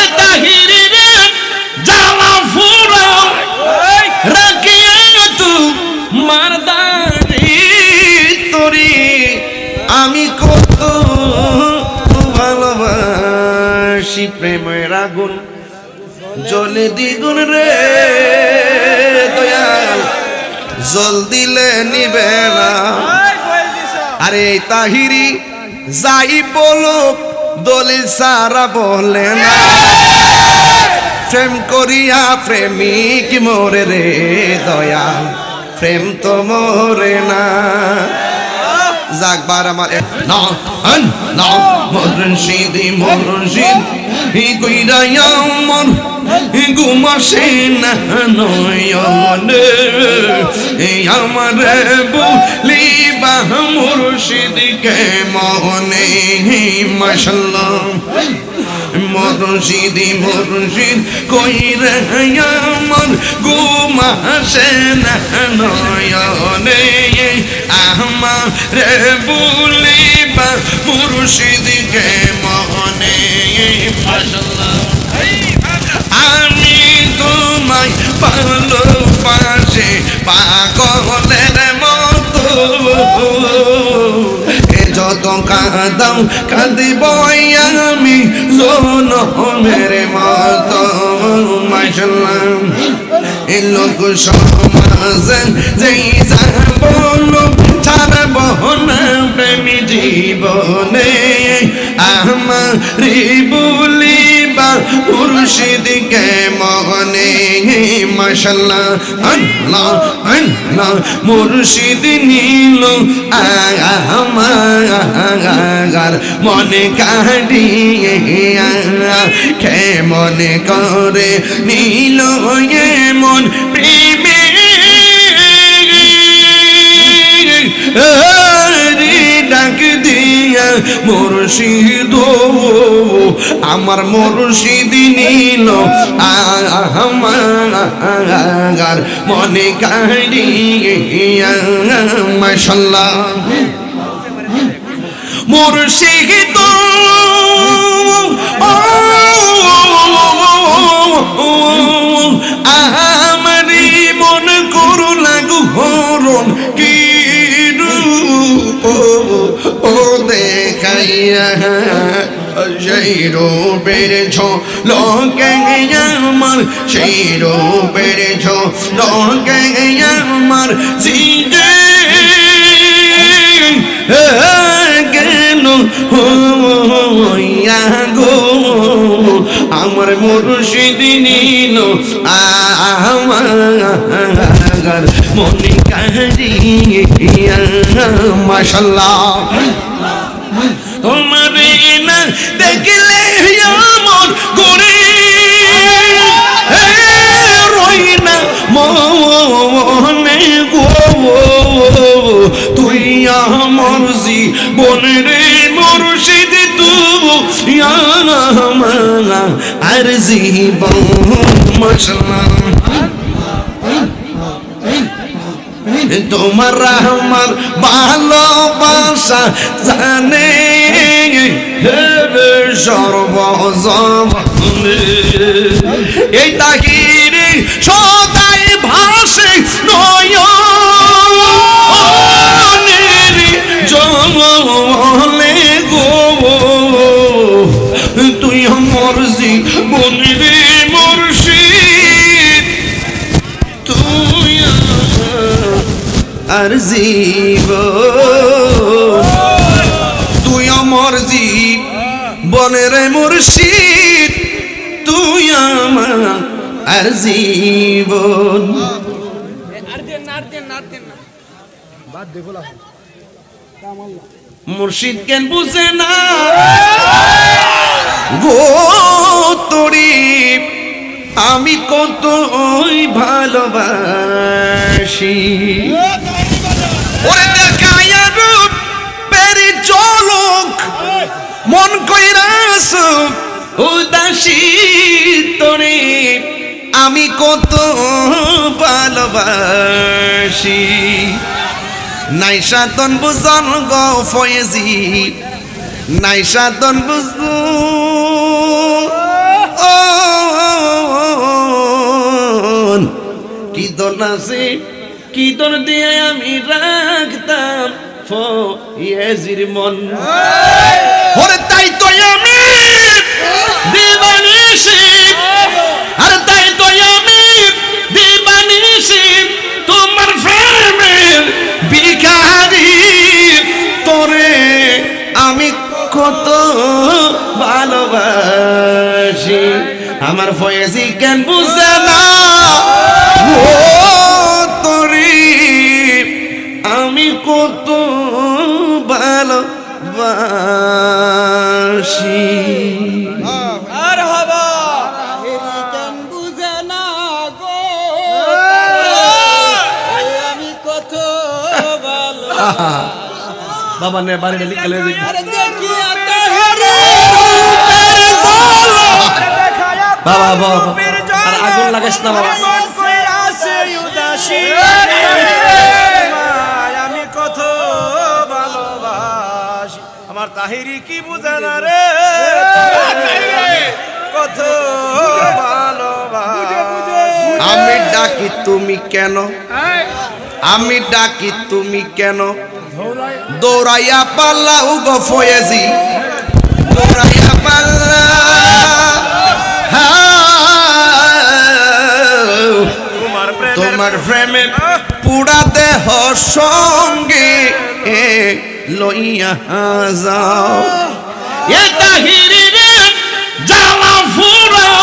এ তাহিরি রে জ্বালা ফুরাও রাখিয়া তু মারদারি তোরে। আমি কত ভালোবাসি প্রেমের আগুন। জলে দ্বিগুণ রে দয়াল। জল দিলে নিবে না। আরে তাহিরি যাই বলো দলিল সারা বলে না। প্রেম করিয়া প্রেমিক মোরে রে দয়াল, প্রেম তো মোরে না। যাকবার আমার না না মুর্শিদ মুর্শিদ হি কইরা আমার ঘুমাসে না নয়নে এই আমার বলিবা মুর্শিদ কে মনে মাশাল্লাহ। মুর্শিদি মুর্শিদ কই রে আমার ঘুমাসে না নয়নে আমার বলিবা মুর্শিদকে মাশাল্লাহ। আমি তোমায় ভালোবাসে পাগলের কাঁদাও কাঁদিব আমি জনমের মতো মাসাল্লাম এ লোক সমাজে যেই যাবল ছাড়ব না প্রেমী জীবনে। আমার বলিবা মুর্শিদকে মনে মাশাল্লাহ আল্লাহ আল্লাহ মুর্শিদ নীল আমার মনে কাটিয়ে কে মনে করে নীল মন প্রেমে? ডাক দিয়া মুর্শিদ আমার মুর্শিদ নীল আমার মনে কাড়িয়া, মাশাল্লাহ। মুর্শিদ আমারি মন করু লাগু হরণ কি রূপ ও দেখাইয়া সেই রূপের ছো লোকে আমার, সেই রূপের ছো লোকে আমার সিজে কেন হইয়া গো? আমার মুর্শিদ নীল, আমার মনে কারিয়া মাশাল্লাহ। তোমার না দেখলে আমার করে রই না মনে গো। তুই আমার জীবন রে মুর্শিদ তু আর জীবন মশলা তোমার আমার ভালোবাসা জানে। সর্বজনে। এই তাহিরে সদাই ভাসে নয় জলে গো। তুই আমার জীবন আর জীব। তুই আমার জীব বনের মুর্শিদ। তুই আমার আর জীবন। মুর্শিদ কেন বুঝে না? গো তোরি, আমি কত ভালোবাসি। ওরে চলক, মন কইরাস উদাসী তরে আমি কত ভালোবাসি। নাই সাতন বুঝন গ ফয়েজি, নাই সাতন বুঝু কি দোল আছে? কি দন দিয়ে আমি রাখতাম? ফয়েজির মন। তাই তো আমি তাই তোমার তোরে আমি কত ভালোবাসি। আমার ফয়েজি কেন বুঝে না? ভালো বাবা নে বাড়ি ডেলি আতাহারে বাবা বাবা আর আগুন লাগাস না বাবা। তাহিরি কি বুঝে না রে কত ভালোবাসি আমি ডাকি তুমি কেন? আমি ডাকি তুমি কেন? দৌড়াইয়া পাল্লা উগো ফয়েজি। দৌড়াইয়া পাল্লা। তোমার প্রেমে। পুরা দেহ সঙ্গে। এ লইয়া যাও। এ তাহিরি রে জ্বালা ফুরাও।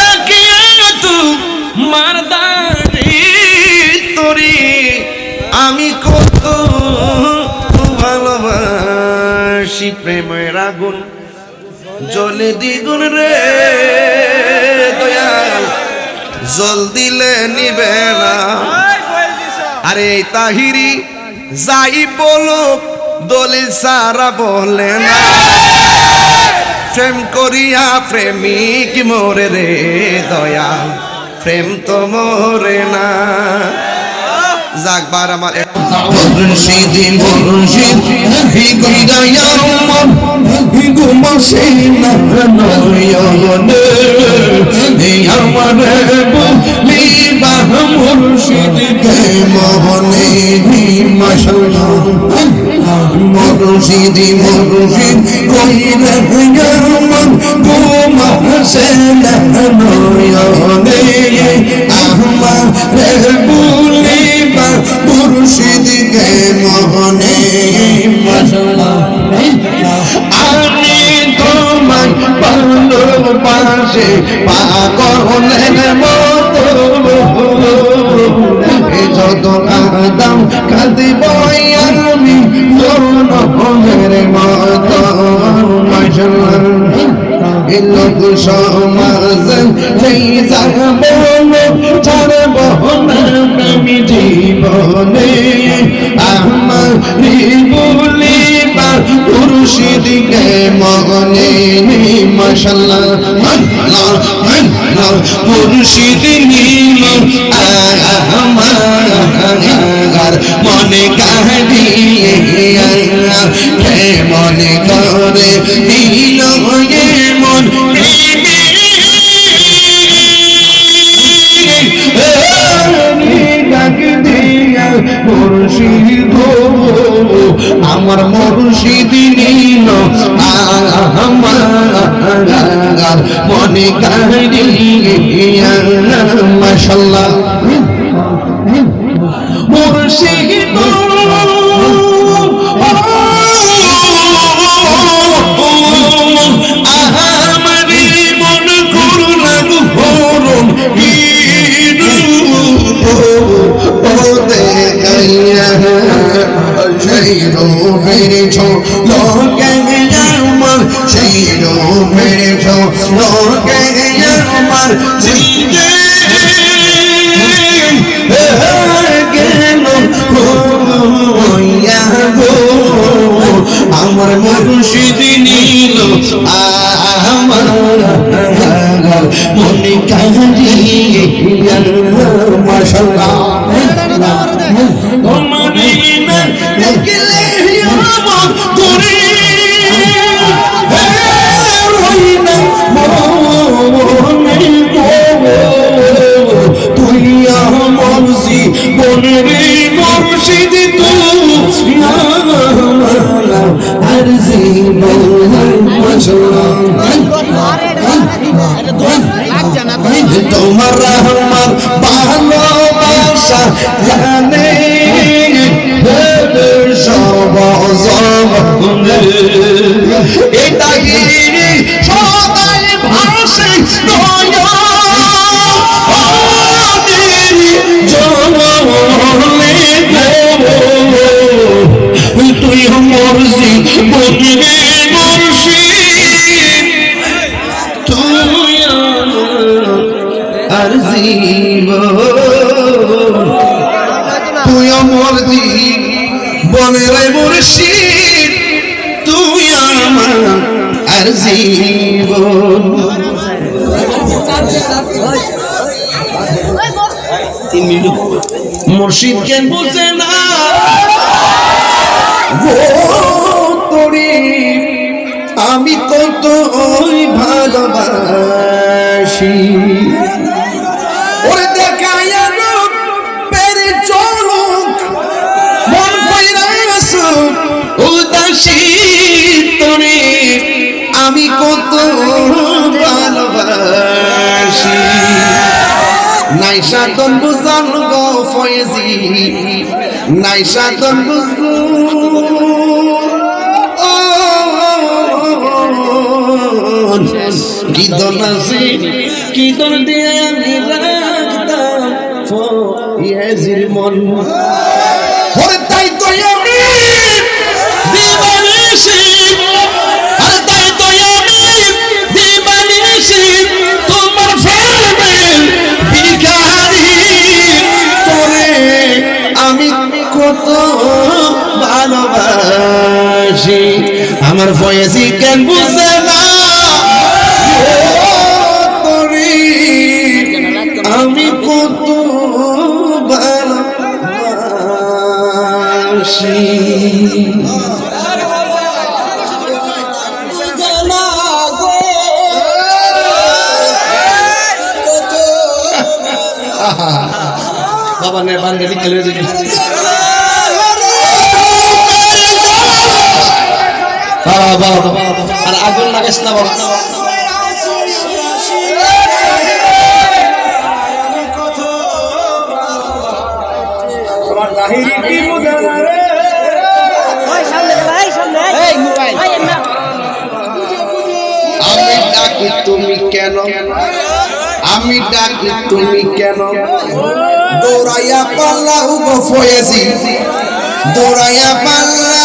রাখিয়া তু মারদারি তোরি। আমি কত ভালোবাসি প্রেমের আগুন। জলে দ্বিগুণ রে দয়াল। জল দিলে নিবে না। আরে তাহিরি যাই বলো দলিল সারা বলে না। প্রেম করিয়া প্রেমিক মোরে রে দয়াল, প্রেম তো মোরে না। যাকবার আমার আমার মুর্শিদ মোহনে মুর্শিদ মুর্শিদ কইরা মন গুমসে না নয়নে আমার বলি মুর্শিদ কে মোহনে আমি তোমায় ভালোবাসে পাগলের মতো যত আদাম কাঁদিব আমি জনমের মতো লোক সমাজ সেই যাব ছাড়ব আমি জীবনে। আমার বলিবা নীল আমার মনে কাহিয়ে মনে করে নীল মন। মুর্শিদ আমার মুর্শিদ নীল, আমার মনে কাহিয়া মাশাল্লাহ লোকে আমার গেল তুই আমার জীবনের মুর্শিদ তুই আমার আর জীবন। মুর্শিদ কেন বুঝে না? তোরে আমি কত ভালোবাসি। ভালোবাসি নাই সাধন বুঝান গো ফয়েজি নাই সাধন বুঝু কীর্তন আছে কীর্তন দিয়ে আমি রাখতাম ফয়েজির মন ভালোবাসি আমার ফয়েজি কেন বুঝে না? আমি কত ভালোবাসি বাবা নে বান্ধবী খেলে বাবা আর আগুন লাগাস না রে আমি ডাকি তুমি কেন? আমি ডাকি তুমি কেন? দৌড়াইয়া পাল্লা উগো ফয়েছি দৌড়াইয়া পাল্লা।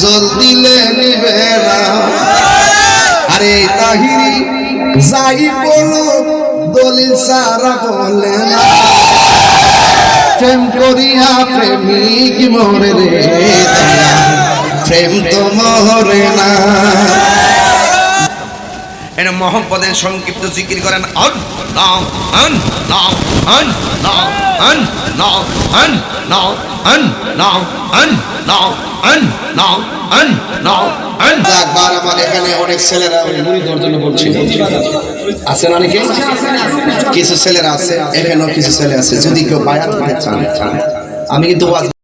জল দিলে আরে তাহিরি, যাই বলো দলিল সারা বলে প্রেম করিয়া প্রেমিক মরে রে প্রেম তো মরে না। এটা মোহাম্মদের সংক্ষিপ্ত জিকির করেন অন নাও অন নাও অন নাও অন নাও অন নাও অন নাও অন নাও। এখানে অনেক ছেলেরা আছে অনেকে কিছু ছেলেরা আছে, এখানেও কিছু ছেলে আছে। যদি কেউ চান, আমি কিন্তু